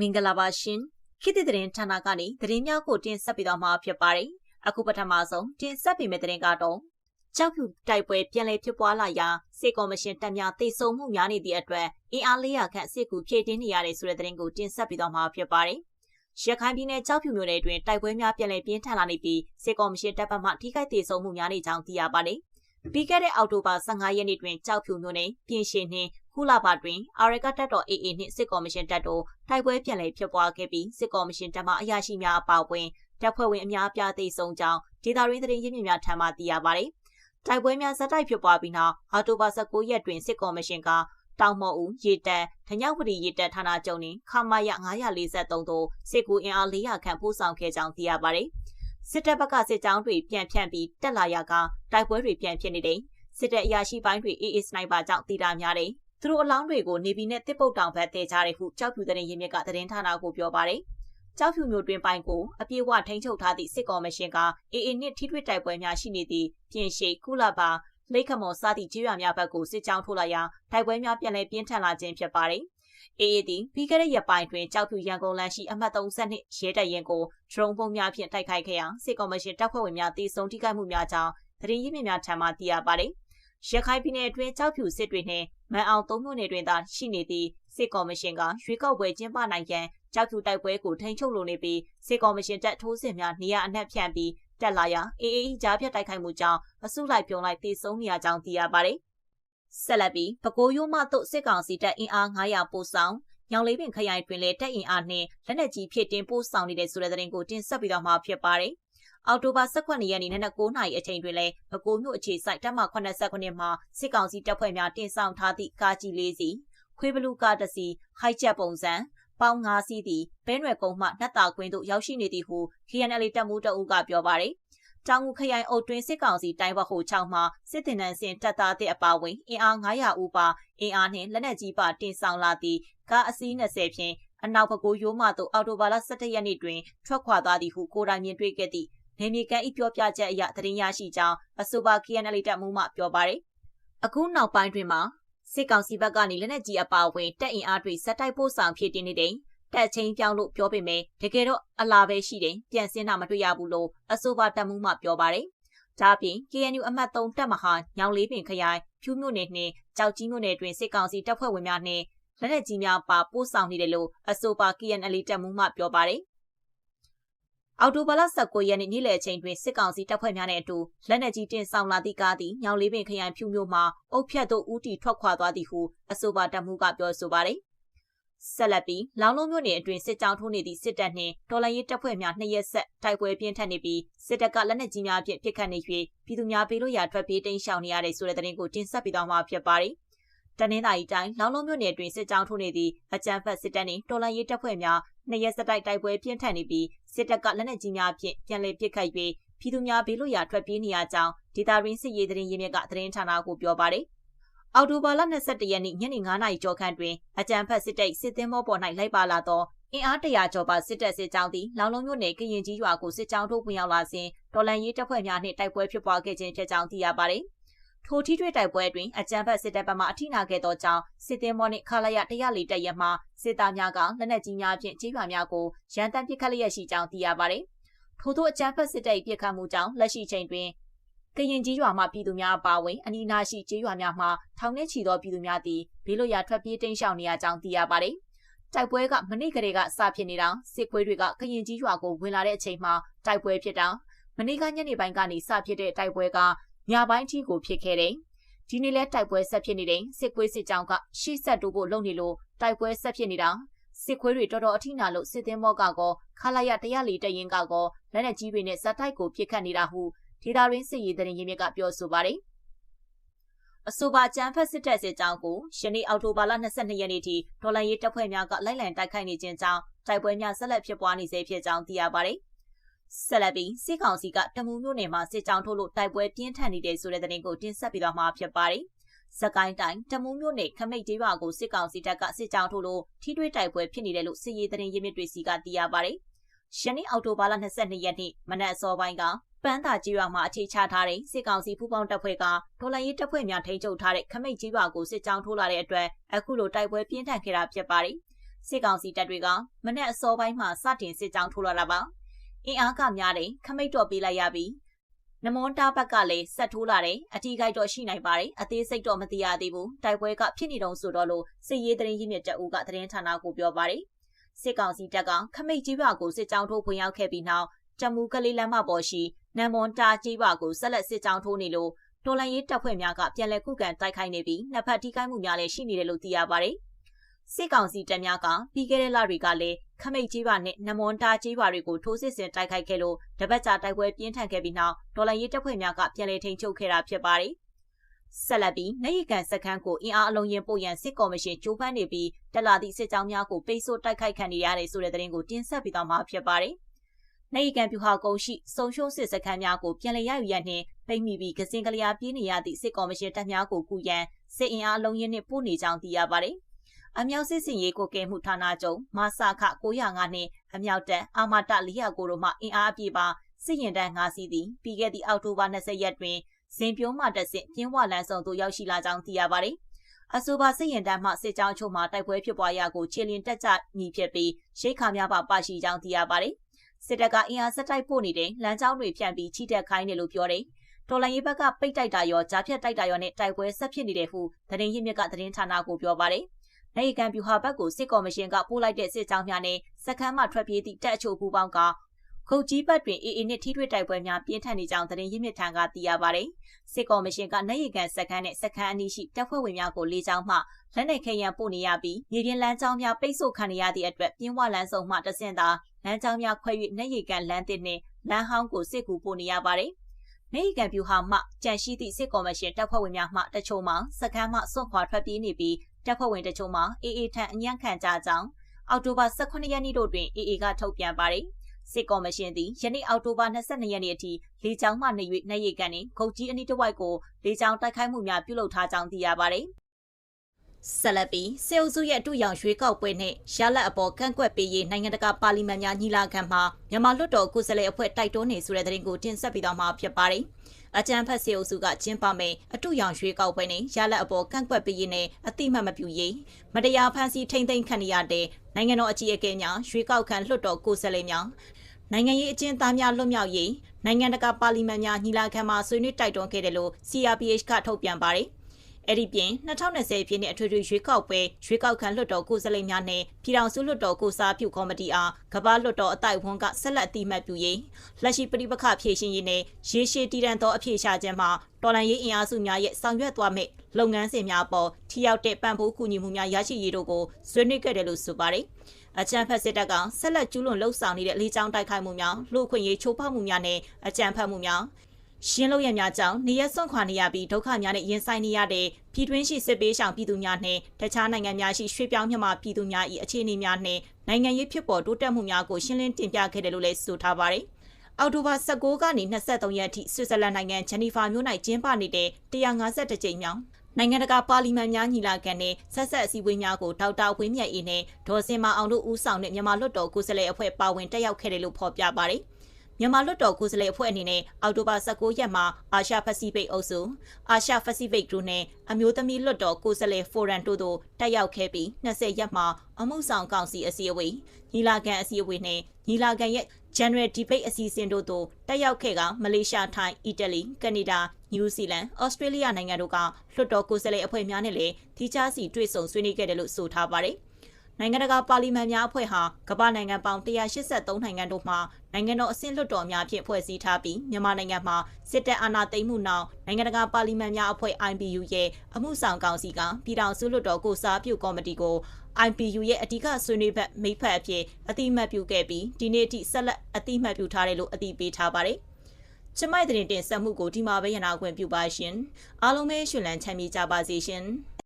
မင်္ဂလာပါရှင်ခေတ်သစ်သတင်းဌာနကနေသတင်းများကိုတင်ဆက်ပေးသွားမှာဖြစ်ပါတယ်အခုပထမဆုံးတင်ဆက်ပေးမယ့်သတင်းကတော့ကြောက်ဖြူတိုက်ပွဲပြန်လည်ဖြစ်ပွားလာရာစစ်ကော်မရှင်တပ်များတိတ်ဆုံမှုများနေသည့်အတွက်အင်အား400ခန့်စစ်ကူဖြည့်တင်းနေရတဲ့ဆိုတဲ့သတင်းကိုတင်ဆက်ပေးသွားမှာဖြစ်ပါတယ်ရခိုင်ပြည်နယ်ကြောက်ဖြူမြို့နယ်တွင်တိုက်ပွဲများပြန်လည်ပြင်းထန်လာနေပြီးစစ်ကော်မရှင်တပ်ဖက်မှထိခိုက်ဒေဆုံးမှုများနေကြောင်းသိရပါတယ်။ပြီးခဲ့တဲ့အောက်တိုဘာ15ရက်နေ့တွင်ကြောက်ဖြူမြို့နယ်ပြင်ရှင်နှင့် ခုလာပါတွင်အာရကတပ်တော် AA နှင့်စစ်ကော်မရှင်တပ်တို့တိုက်ပွဲပြန်လည်ဖြစ်ပွားခဲ့ပြီးစစ်ကော်မရှင်တပ်မှအရာရှိများအပါအဝင်တပ်ဖွဲ့ဝင်အများပြားသိဆုံးကြောင်းဒေသရင်းသတင်းရင်းမြစ်များထံမှသိရပါတယ်။တိုက်ပွဲများဇက်တိုက်ဖြစ်ပွားပြီးနောက်အော်တိုဘာ19ရက်တွင်စစ်ကော်မရှင်ကတောင်မော်ဦးရေတက်ဓညောက်ပတိရေတက်ဌာနချုပ်နှင့်ခမာရ943တို့စစ်ကူအင်အား400ခန့်ပို့ဆောင်ခဲ့ကြောင်းသိရပါတယ်။စစ်တပ်ဘက်ကစစ်ကြောင်းတွေပြန်ဖြန့်ပြီးတက်လာရာကတိုက်ပွဲတွေပြန်ဖြစ်နေတယ်။စစ်တပ်အရာရှိပိုင်းတွေ AA စနိုက်ပါကြောင့်တည်တာများတယ်။ သူတို့အလောင်းတွေကိုနေပြည်နဲ့တစ်ပုတ်တောင်ဘက်တည်ကြတယ်ဟုကြောက်ဖြူတဲ့ရင်းမြစ်ကသတင်းဌာနကိုပြောပါတယ်။ကြောက်ဖြူမျိုးတွင်ပိုင်းကိုအပြေအဝထိန်းချုပ်ထားသည့်စစ်ကော်မရှင်က AA နှင့်ထိတွေ့တိုက်ပွဲများရှိနေသည့်ပြင်ရှိကုလပါလိခမော်စသည့်ကြေးရွာများဘက်ကိုစစ်ကြောင်းထိုးလာရာတိုက်ပွဲများပြန်လည်ပြင်းထန်လာခြင်းဖြစ်ပါတယ်။ AA သည်ပြီးခဲ့တဲ့ရက်ပိုင်းတွင်ကြောက်ဖြူရန်ကုန်လမ်းရှိအမှတ်32ရဲတပ်ရင်ကိုဒရုန်းပုံများဖြင့်တိုက်ခိုက်ခဲ့ရာစစ်ကော်မရှင်တပ်ဖွဲ့ဝင်များတေဆုံးထိခိုက်မှုများကြောင့်သတင်းရင်းမြစ်များထံမှသိရပါတယ်။ ရခိုင်ပြည်နယ်အတွင်းကြောက်ဖြူစစ်တွေနှင့်မန်အောင်သုံးမြို့နယ်တွင်သာရှိနေသည့်စစ်ကော်မရှင်ကရွေးကောက်ပွဲကျင်းပနိုင်ရန်ကြောက်ဖြူတိုက်ပွဲကိုထိန်းချုပ်လိုနေပြီးစစ်ကော်မရှင်တပ်ထိုးစစ်များနေရာအနှံ့ဖြန့်ပြီးတက်လာရာအေအေကြားဖြတ်တိုက်ခိုက်မှုကြောင့်အစုလိုက်ပြုံလိုက်တည်ဆုံနေရကြောင်းသိရပါတယ်။ဆက်လက်ပြီးပဲခူးရိုးမှသို့စစ်ကောင်စီတပ်အင်အား900ပို့ဆောင်ညောင်လေးပင်ခရိုင်တွင်လည်းတပ်အင်အားနှင့်လက်နက်ကြီးဖြစ်တင်ပို့ဆောင်နေတဲ့ဆိုတဲ့သတင်းကိုတင်ဆက်ပြီးတော့မှာဖြစ်ပါတယ်။ အော်တိုဘာ18ရက်နေ့နနက်9:00နာရီအချိန်တွင်လည်းပဲခူးမြို့အခြေစိုက်တပ်မ89မှာစစ်ကောင်စီတပ်ဖွဲ့များတင်ဆောင်ထားသည့်ကားကြီးလေးစီခွေးဘလူးကားတစ်စီးဟိုက်ချက်ပုံစံပေါင်း9စီးသည်ဘဲနွယ်ကုန်းမှနှက်တာကွင်းသို့ရောက်ရှိနေသည်ဟု KNL တပ်မှုတအုပ်ကပြောပါတယ်။တောင်ငူခရိုင်အုပ်တွင်းစစ်ကောင်စီတိုင်းဘက်ဟို6မှာစစ်တင်နန်းစင်တပ်သားတဲ့အပါဝင်အင်အား900ဦးပါအင်အားနှင့်လက်နက်ကြီးပါတင်ဆောင်လာသည့်ကားအစီး20ဖြင့်အနောက်ဘက်ကိုရိုးမသို့အော်တိုဘာလ17ရက်နေ့တွင်ထွက်ခွာသွားသည်ဟုကိုတိုင်မြင်တွေ့ခဲ့သည့် နေမြေကန်ဤပြောပြချက်အရသတင်းရရှိကြောင်းအဆိုပါ KNL တပ်မှုမှပြောပါတယ်။အခုနောက်ပိုင်းတွင်မှာစစ်ကောင်စီဘက်ကနေလက်နက်ကြီးအပါအဝင်တပ်အင်အားတွေစက်တိုက်ပို့ဆောင်ဖြစ်တင်နေတဲ့တက်ချင်းပြောင်းလို့ပြောပေမဲ့တကယ်တော့အလားပဲရှိတယ်ပြန်စင်းတာမတွေ့ရဘူးလို့အဆိုပါတပ်မှုမှပြောပါတယ်။ဒါပြင် KNU အမှတ်3တပ်မဟာညောင်လေးပင်ခရိုင်ဖြူးမြို့နယ်နှင့်ကြောက်ကြီးမြို့နယ်တွင်စစ်ကောင်စီတပ်ဖွဲ့ဝင်များနှင့်လက်နက်ကြီးများပါပို့ဆောင်နေတယ်လို့အဆိုပါ KNL တပ်မှုမှပြောပါတယ်။ အော်တိုဘာလ19ရက်နေ့နေ့လယ်အချိန်တွင်စစ်ကောင်စီတပ်ဖွဲ့များနဲ့အတူလက်နက်ကြီးတင်ဆောင်လာသည့်ကားသည်ညောင်လေးပင်ခရိုင်ဖြူမြို့မှာအုတ်ဖြတ်သို့ဦးတီထွက်ခွာသွားသည်ဟုအဆိုပါတပ်မှုကပြောဆိုပါတယ်ဆက်လက်ပြီးလောင်လုံးမြို့နယ်အတွင်းစစ်ကြောင်းထိုးနေသည့်စစ်တပ်နှင့်တော်လှန်ရေးတပ်ဖွဲ့များနှစ်ရက်ဆက်တိုက်ပွဲပြင်းထန်နေပြီးစစ်တပ်ကလက်နက်ကြီးများဖြင့်ပစ်ခတ်နေ၍ပြည်သူများပေးလို့ရထွက်ပြေးတိမ်းရှောင်နေရတဲ့ဆိုတဲ့သတင်းကိုတင်ဆက်ပေးသွားမှာဖြစ်ပါတယ်။တနင်္သာရီတိုင်းလောင်လုံးမြို့နယ်တွင်စစ်ကြောင်းထိုးနေသည့်အကြမ်းဖက်စစ်တပ်နှင့်တော်လှန်ရေးတပ်ဖွဲ့များ နှစ်ရက်ဆက်တိုက်တိုက်ပွဲပြင်းထန်နေပြီးစစ်တပ်ကလက်နက်ကြီးများဖြင့်ပြန်လည်ပစ်ခတ်၍ပြည်သူများဘေးလွတ်ရာထွက်ပြေးနေရကြောင်းဒေတာရင်းစစ်ရေးသတင်းရင်းမြစ်ကသတင်းဌာနကိုပြောပါတယ်။အော်တိုဘာလ22ရက်နေ့ညနေ9:00နာရီကျော်ခန့်တွင်အကြံဖက်စစ်တပ်စစ်သင်းမောပေါ်၌လိုက်ပါလာသောအင်အားတရာကျော်ပါစစ်တပ်စစ်ကြောင်းသည်လောင်လုံးမြို့နယ်ကရင်ကြီးရွာကိုစစ်ကြောင်းထိုးဝင်ရောက်လာစဉ်တော်လန်ရေးတပ်ဖွဲ့များနှင့်တိုက်ပွဲဖြစ်ပွားခဲ့ခြင်းဖြစ်ကြောင်းသိရပါတယ်။ ထိုထိတွေ့တိုက်ပွဲတွင်အကြံဖက်စစ်တပ်ဘက်မှအထိနာခဲ့သောကြောင့်စစ်သင်းမောနှင့်ခလာရ104တပ်ရမှစစ်သားများကလက်နက်ကြီးများဖြင့်ကြီးရွာများကိုရန်တမ်းပစ်ခတ်လျက်ရှိကြောင်းသိရပါတယ်။ထို့သောအကြမ်းဖက်စစ်တပ်၏ပစ်ခတ်မှုကြောင့်လက်ရှိချိန်တွင်ကရင်ကြီးရွာမှပြည်သူများအပါအဝင်အနီးနားရှိကျေးရွာများမှထောင်ထဲချီသောပြည်သူများသည်ဘေးလွတ်ရာထွက်ပြေးတိမ်းရှောင်နေရကြောင်းသိရပါတယ်။တိုက်ပွဲကမနေ့ကလေးကစဖြစ်နေတာစစ်ခွေးတွေကကရင်ကြီးရွာကိုဝင်လာတဲ့အချိန်မှာတိုက်ပွဲဖြစ်တာမနေ့ကညနေပိုင်းကနေစဖြစ်တဲ့တိုက်ပွဲက ညပိုင်းအထိကိုဖြစ်ခဲ့တယ်။ဒီနေ့လဲတိုက်ပွဲဆက်ဖြစ်နေတဲ့စစ်ခွေးစစ်ကြောင်းကရှေ့ဆက်တိုးဖို့လုပ်နေလို့တိုက်ပွဲဆက်ဖြစ်နေတာစစ်ခွေးတွေတော်တော်အထိနာလို့စစ်သင်းမော့ကကောခလာရ104တရင်ကကောလက်နက်ကြီးတွေနဲ့ဇက်တိုက်ကိုပစ်ခတ်နေတာဟုဒေတာရင်းစစ်ရေးတရင်ရင်းမြစ်ကပြောဆိုပါတယ်အဆိုပါကျန်းဖက်စစ်တပ်စစ်ကြောင်းကိုယနေ့အောက်တိုဘာလ22ရက်နေ့ထိဒေါ်လာရေးတပ်ဖွဲ့များကလိုက်လံတိုက်ခိုက်နေခြင်းကြောင့်တိုက်ပွဲများဆက်လက်ဖြစ်ပွားနေစေဖြစ်ကြောင်းသိရပါတယ်။ ဆက်လက်ပြီးစစ်ကောင်စီကတမူမြို့နယ်မှာစစ်ကြောင်းထိုးလို့တိုက်ပွဲပြင်းထန်နေတဲ့ဆိုတဲ့သတင်းကိုတင်ဆက်ပေးသွားမှာဖြစ်ပါတယ်။စကိုင်းတိုင်းတမူးမြို့နယ်ခမိတ်ဒေးရွာကိုစစ်ကောင်စီတပ်ကစစ်ကြောင်းထိုးလို့ထိတွေ့တိုက်ပွဲဖြစ်နေတယ်လို့စစ်ရေးသတင်းရင်းမြစ်တွေစီကသိရပါတယ်။ယနေ့အောက်တိုဘာလ22ရက်နေ့မနက်အစောပိုင်းကပန်းသာကြီးရွာမှာအခြေချထားတဲ့စစ်ကောင်စီပူးပေါင်းတပ်ဖွဲ့ကဒေါ်လာရေးတပ်ဖွဲ့များထိန်းချုပ်ထားတဲ့ခမိတ်ကြီးရွာကိုစစ်ကြောင်းထိုးလာတဲ့အတွက်အခုလိုတိုက်ပွဲပြင်းထန်ခဲ့တာဖြစ်ပါတယ်။စစ်ကောင်စီတပ်တွေကမနေ့အစောပိုင်းမှာစတင်စစ်ကြောင်းထိုးလာတာပါ အင်အားကများတယ်ခမိတ်တော့ပေးလိုက်ရပြီနမွန်တာဘက်ကလည်းဆက်ထိုးလာတယ်အထီးကိုက်တော့ရှိနိုင်ပါတယ်အသေးစိတ်တော့မသိရသေးဘူးတိုက်ပွဲကဖြစ်နေတော့ဆိုတော့လို့စစ်ရေးသတင်းရင်းမြစ်တအူးကသတင်းဌာနကိုပြောပါတယ်စစ်ကောင်စီတပ်ကခမိတ်ကြီးပါကိုစစ်ကြောင်းထိုးဖွင့်ရောက်ခဲ့ပြီးနောက်တမူကလေးလမ်းမပေါ်ရှိနမ်မွန်တာကြီးပါကိုဆက်လက်စစ်ကြောင်းထိုးနေလို့တော်လိုင်းရေးတပ်ဖွဲ့များကပြန်လည်ခုခံတိုက်ခိုက်နေပြီးနှစ်ဖက်ထိခိုက်မှုများလည်းရှိနေတယ်လို့သိရပါတယ် စစ်ကောင်စီတပ်များကပြီးခဲ့တဲ့လတွေကလည်းခမိတ်ကြီးပါနဲ့နမွန်တာကြီးပါတွေကိုထိုးစစ်ဆင်တိုက်ခိုက်ခဲ့လို့တပတ်ကြာတိုက်ပွဲပြင်းထန်ခဲ့ပြီးနောက်ဒေါ်လာရေးတပ်ဖွဲ့များကပြန်လည်ထိန်းချုပ်ခဲ့တာဖြစ်ပါတယ်။ဆက်လက်ပြီးနိုင်ကန်စခန်းကိုအင်အားအလုံးရင်ပို့ရန်စစ်ကော်မရှင်ကြိုးပမ်းနေပြီးတက်လာသည့်စစ်ကြောင်းများကိုပိတ်ဆို့တိုက်ခိုက်ခံနေရတယ်ဆိုတဲ့သတင်းကိုတင်ဆက်ပေးသွားမှာဖြစ်ပါတယ်။နိုင်ကန်ပြူဟာကုန်းရှိစုံရှုံးစစ်စခန်းများကိုပြန်လည်ရယူရနှင့်ပိတ်မိပြီးကစင်ကလျာပြေးနေရသည့်စစ်ကော်မရှင်တပ်များကိုကူရန်စစ်အင်အားအလုံးရင်နှင့်ပို့နေကြောင်းသိရပါတယ်။ အမြောက်စစ်စင်ရေးကိုကဲမှုဌာနချုပ်မဆာခ905နှင့်အမြောက်တန်အာမတ409တို့မှအင်အားအပြည့်ပါစစ်ရင်တန်း5စီးသည်ပြီးခဲ့သည့်အောက်တိုဘာ20ရက်တွင်ဇင်ပြုံးမှတက်ဆင့်ပြင်းဝလန်းဆောင်သို့ရောက်ရှိလာကြောင်းသိရပါသည်အဆိုပါစစ်ရင်တန်းမှစစ်ကြောင်းချုပ်မှတိုက်ပွဲဖြစ်ပွားရာကိုခြေလျင်တက်ကြမည်ဖြစ်ပြီးရှိခါများပါပါရှိကြောင်းသိရပါတယ်စစ်တပ်ကအင်အားစက်တိုက်ပို့နေတဲ့လမ်းကြောင်းတွေဖြန့်ပြီးချိတက်ခိုင်းတယ်လို့ပြောတယ်တော်လိုင်းရေးဘက်ကပိတ်တိုက်တာရောကြားဖြတ်တိုက်တာရောနဲ့တိုက်ပွဲဆက်ဖြစ်နေတယ်ဟုသတင်းရင်းမြစ်ကသတင်းဌာနကိုပြောပါတယ်။ နိုင်ကန်ပြူဟာဘက်ကိုစစ်ကော်မရှင်ကပို့လိုက်တဲ့စစ်ကြောင်းများနဲ့စခန်းမှထွက်ပြေးသည့်တပ်အချို့ပူးပေါင်းကခုတ်ကြီးဘက်တွင်အေအေနဲ့ထိထွေတိုက်ပွဲများပြင်းထန်နေကြောင်းသတင်းရင်းမြစ်ထံကသိရပါတယ်။စစ်ကော်မရှင်ကနိုင်ရီကန်စခန်းနဲ့စခန်းအနီးရှိတပ်ဖွဲ့ဝင်များကိုလေးချောင်းမှလက်နက်ခဲယံပို့နေရပြီးမြေပြင်လမ်းကြောင်းများပိတ်ဆို့ခံရသည့်အတွက်ပြင်းဝလန်းဆောင်မှတဆင့်သာလမ်းကြောင်းများခွဲ၍နိုင်ရီကန်လမ်းတစ်နှင့်လမ်းဟောင်းကိုစစ်ကူပို့နေရပါတယ်။မေကန်ပြူဟာမှကြန့်ရှိသည့်စစ်ကော်မရှင်တပ်ဖွဲ့ဝင်များမှတချို့မှစခန်းမှစွန့်ခွာထွက်ပြေးနေပြီး တပ်ဖွဲ့ဝင်တချို့မှအေအေထံအညံ့ခံကြကြောင်းအောက်တိုဘာ18ရက်နေ့တို့တွင်အေအေကထုတ်ပြန်ပါတယ်။စစ်ကော်မရှင်သည်ယနေ့အောက်တိုဘာ22ရက်နေ့အထိလေကြောင်းမှနေ၍နိုင်ရီကန်နှင့်ခုတ်ကြီးအနီးတစ်ဝိုက်ကိုလေကြောင်းတိုက်ခိုက်မှုများပြုလုပ်ထားကြောင်းသိရပါတယ်။ဆလပီစေအုပ်စုရဲ့အတူရောင်ရွှေကောက်ပွဲနဲ့ရလက်အပေါ်ကန့်ကွက်ပေးရေးနိုင်ငံတကာပါလီမန်များညီလာခံမှာမြန်မာလွှတ်တော်ကိုယ်စားလှယ်အဖွဲ့တိုက်တွန်းနေဆိုတဲ့သတင်းကိုတင်ဆက်ပေးသွားမှာဖြစ်ပါတယ်။ အကြံဖက်စေအုပ်စုကကျင်းပမယ်အတူရောင်ရွှေကောက်ပွဲနဲ့ရလက်အပေါ်ကန့်ကွက်ပေးရေးနဲ့အတိမတ်မပြုရေးမတရားဖန်ဆီးထိမ့်သိမ်းခံရတဲ့နိုင်ငံတော်အကြီးအကဲများရွှေကောက်ခံလွှတ်တော်ကိုယ်စားလှယ်များနိုင်ငံရေးအကျဉ်းသားများလွတ်မြောက်ရေးနိုင်ငံတကာပါလီမန်များညီလာခံမှာဆွေးနွေးတိုက်တွန်းခဲ့တယ်လို့ CRPH ကထုတ်ပြန်ပါတယ် အဲ့ဒီပြင်2020ပြည့်နှစ်အထွေထွေရွေးကောက်ပွဲရွေးကောက်ခံလွှတ်တော်ကိုယ်စားလှယ်များနဲ့ပြည်ထောင်စုလွှတ်တော်ကိုစားပြုကော်မတီအားကမ္ဘာလွှတ်တော်အတိုက်အဝန်းကဆက်လက်အတိမတ်ပြုရေးလက်ရှိပြည်ပခဖြည့်ရှင်ရေးနဲ့ရေရှည်တည်တံ့သောအဖြေရှာခြင်းမှာတော်လှန်ရေးအင်အားစုများရဲ့ဆောင်ရွက်သွားမယ့်လုပ်ငန်းစဉ်များပေါ်ထိရောက်တဲ့ပံ့ပိုးကူညီမှုများရရှိရေးတို့ကိုဆွေးနွေးခဲ့တယ်လို့ဆိုပါတယ်အကြံဖက်စစ်တပ်ကဆက်လက်ကျူးလွန်လှုပ်ဆောင်နေတဲ့လေကြောင်းတိုက်ခိုက်မှုများလူခွင့်ရေးချိုးဖောက်မှုများနဲ့အကြံဖက်မှုများ ရှင်းလို့ရများကြောင့်နေရစွန့်ခွာနေရပြီးဒုက္ခများနဲ့ရင်ဆိုင်နေရတဲ့ပြည်တွင်းရှိစစ်ပေးဆောင်ပြည်သူများနဲ့တခြားနိုင်ငံများရှိရွှေ့ပြောင်းမြန်မာပြည်သူများ၏အခြေအနေများနဲ့နိုင်ငံရေးဖြစ်ပေါ်တိုးတက်မှုများကိုရှင်းလင်းတင်ပြခဲ့တယ်လို့လည်းဆိုထားပါတယ်။အောက်တိုဘာ19ကနေ23ရက်အထိဆွစ်ဇာလန်နိုင်ငံဂျနီဖာမြို့၌ကျင်းပနေတဲ့152ကြိမ်မြောက်နိုင်ငံတကာပါလီမန်များညီလာခံနဲ့ဆက်ဆက်အစည်းအဝေးများကိုဒေါက်တာဝင်းမြတ်အေးနဲ့ဒေါ်စင်မအောင်တို့ဦးဆောင်တဲ့မြန်မာလွှတ်တော်ကိုယ်စားလှယ်အဖွဲ့ပါဝင်တက်ရောက်ခဲ့တယ်လို့ဖော်ပြပါတယ်။ မြန်မာလွှတ်တော်ကိုယ်စားလှယ်အဖွဲ့အနေနဲ့အောက်တိုဘာ16ရက်မှာအာရှပစိဖိတ်အုပ်စုအာရှပစိဖိတ်တို့နဲ့အမျိုးသမီးလွှတ်တော်ကိုယ်စားလှယ်ဖိုရမ်တို့တို့တက်ရောက်ခဲ့ပြီး20ရက်မှာအမှုဆောင်ကောင်စီအစည်းအဝေးညီလာခံအစည်းအဝေးနဲ့ညီလာခံရဲ့ General Debate အစီအစဉ်တို့သို့တက်ရောက်ခဲ့ကမလေးရှားထိုင်းအီတလီကနေဒါနယူးဇီလန်ဩစတြေးလျနိုင်ငံတို့ကလွှတ်တော်ကိုယ်စားလှယ်အဖွဲ့များနဲ့လည်းထိခြားစီတွေ့ဆုံဆွေးနွေးခဲ့တယ်လို့ဆိုထားပါတယ်။ နိုင်ငံတကာပါလီမန်များအဖွဲ့ဟာကမ္ဘာနိုင်ငံပေါင်း183နိုင်ငံတို့မှနိုင်ငံတော်အဆင့်လွှတ်တော်များဖြင့်ဖွဲ့စည်းထားပြီးမြန်မာနိုင်ငံမှာစစ်တပ်အာဏာသိမ်းမှုနောက်နိုင်ငံတကာပါလီမန်များအဖွဲ့ IPU ရဲ့အမှုဆောင်ကောင်စီကပြည်ထောင်စုလွှတ်တော်ကိုစားပြုကော်မတီကို IPU ရဲ့အဓိကဆွေးနွေးဘက်မိဖက်အဖြစ်အတိမတ်ပြုခဲ့ပြီးဒီနေ့အထိဆက်လက်အတိမတ်ပြုထားတယ်လို့အတိပေးထားပါတယ်။ကျမိုက်တဲ့တင်ဆက်မှုကိုဒီမှာပဲရနာခွင့်ပြုပါရှင်။အားလုံးပဲရှင်လန်းချမ်းမြေကြပါစေရှင်။